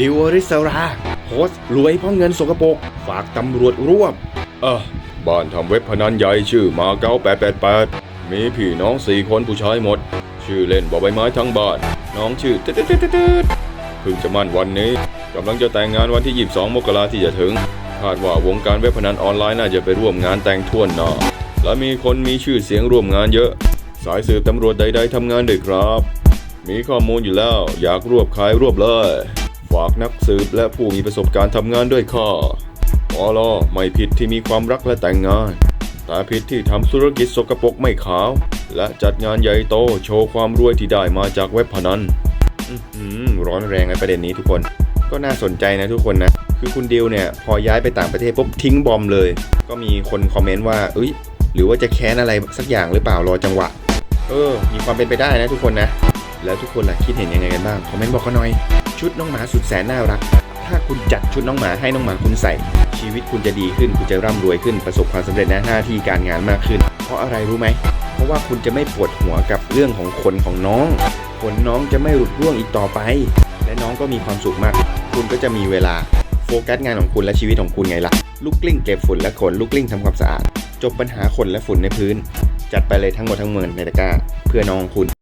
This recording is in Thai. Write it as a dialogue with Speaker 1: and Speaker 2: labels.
Speaker 1: ดิวอริสราโพสรวยเพราะเงินสกปรกฝากตำรวจร่วบเออบ้านทำเว็บพนันใหญ่ชื่อมาเก้า888มีพี่น้องสี่คนผู้ชายหมด ชื่อเล่นบอใบไม้ทั้งบ้าน น้องชื่อตึ๊ดตึ๊ดตึ๊ดตึ๊ดเพิ่งจะมั่นวันนี้กำลังจะแต่งงานวันที่ 22 มกราที่จะถึง คาดว่าวงการเว็บพนันออนไลน์น่าจะไปร่วมงานแต่งท่วนหนาและมีคนมีชื่อเสียงร่วมงานเยอะ สายสืบตำรวจใด ๆทำงานด้วยครับ มีข้อมูลอยู่แล้วอยากรวบใครรวบเลยากนักสืบและผู้มีประสบการณ์ทำงานด้วยข้อปอลอไม่ผิดที่มีความรักและแต่งงาน แต่ผิดที่ทำธุรกิจสกปรกไม่ขาว และจัดงานใหญ่โตโชว์ความรวยที่ได้มาจากเว็บพนันอื้อหือร้อนแรงในประเด็นนี้ทุกคน ก็น่าสนใจนะทุกคนนะ คือคุณดิวเนี่ย พอย้ายไปต่างประเทศปุ๊บทิ้งบอมเลย ก็มีคนคอมเมนต์ว่าเอ้ย หรือว่าจะแค้นอะไรสักอย่างหรือเปล่ารอจังหวะ เออ มีความเป็นไปได้นะทุกคนนะ แล้วทุกคนล่ะคิดเห็นยังไงกันบ้าง คอมเมนต์บอกเขาหน่อย ชุดน้องหมาสุดแสนน่ารัก ถ้าคุณจัดชุดน้องหมาให้น้องหมาคุณใส่ ชีวิตคุณจะดีขึ้น คุณจะร่ำรวยขึ้น ประสบความสำเร็จในหน้าที่การงานมากขึ้น เพราะอะไรรู้ไหม เพราะว่าคุณจะไม่ปวดหัวกับเรื่องของขนของน้อง ขนน้องจะไม่หลุดร่วงอีกต่อไป และน้องก็มีความสุขมาก คุณก็จะมีเวลาโฟกัสงานของคุณและชีวิตของคุณไงล่ะลูกกลิ้งเก็บฝุ่นและขนลูกกลิ้งทำความสะอาด จบปัญหาขนและฝุ่นในพื้น จัดไปเลยทั้งหมดทั้งมวลในตะกร้า เพื่อน้องของคุณ